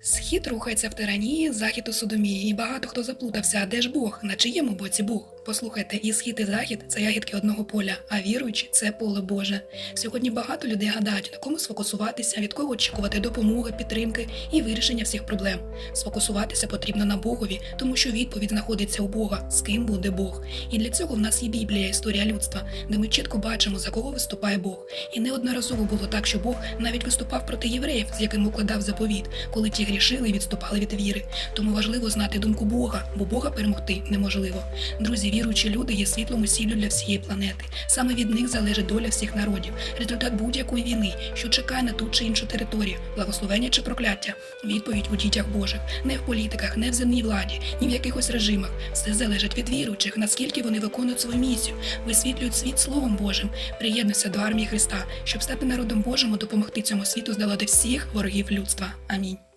Схід рухається в тиранії, захід у судомії, і багато хто заплутався, де ж Бог, на чиєму боці Бог? Послухайте, і схід, і захід це ягідки одного поля, а віруючі це поле Боже. Сьогодні багато людей гадають, на кому сфокусуватися, від кого очікувати допомоги, підтримки і вирішення всіх проблем. Сфокусуватися потрібно на Богові, тому що відповідь знаходиться у Бога, з ким буде Бог. І для цього в нас є Біблія, історія людства, де ми чітко бачимо, за кого виступає Бог. І неодноразово було так, що Бог навіть виступав проти євреїв, з яким укладав заповіт, коли ті грішили і відступали від віри. Тому важливо знати думку Бога, бо Бога перемогти неможливо. Друзі, віруючі люди є світлом і сіллю для всієї планети. Саме від них залежить доля всіх народів, результат будь-якої війни, що чекає на ту чи іншу територію, благословення чи прокляття. Відповідь у дітях Божих, не в політиках, не в земній владі, ні в якихось режимах. Все залежить від віруючих, наскільки вони виконують свою місію, висвітлюють світ Словом Божим. Приєднуйся до армії Христа, щоб стати народом Божим і допомогти цьому світу здолати всіх ворогів людства. Амінь.